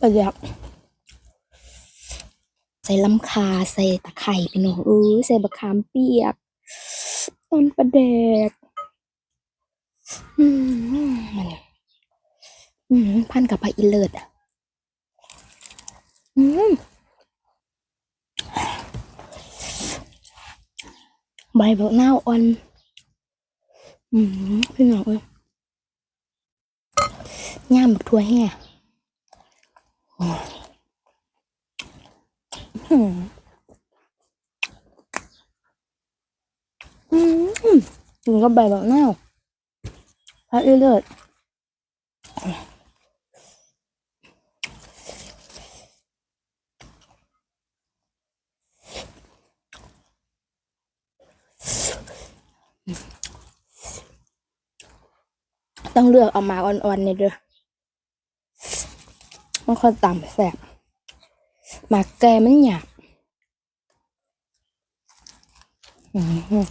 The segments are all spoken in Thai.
ประยัดใส่ลำคาใส่ตะไคร่พี่น้องเออใส่บะขามเปียกต้นประแดกอืมมันอืมพันกับปลาอิเลิศอะอืมใบเบกหน้าอ่อน อืมพี่น้องเอ้ยย่ามบักทัวแห่ กินกับใบบกหน้าพระอิเลิศต้องเลือกเอามาอ่อนๆเนี่ยเด้อ มันค่อยต่ำแสบหมากแกมันหยาบอืม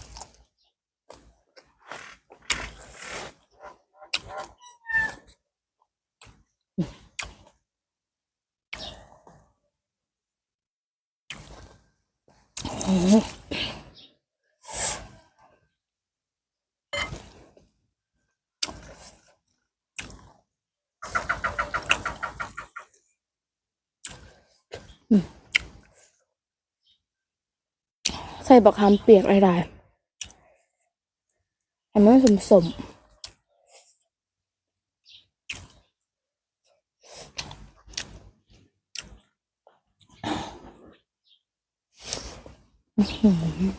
ใส่บักคำเปียกอะไรๆให้มันสมสมอืม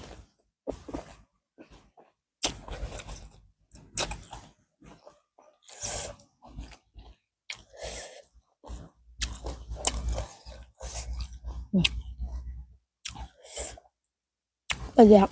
ประหยัด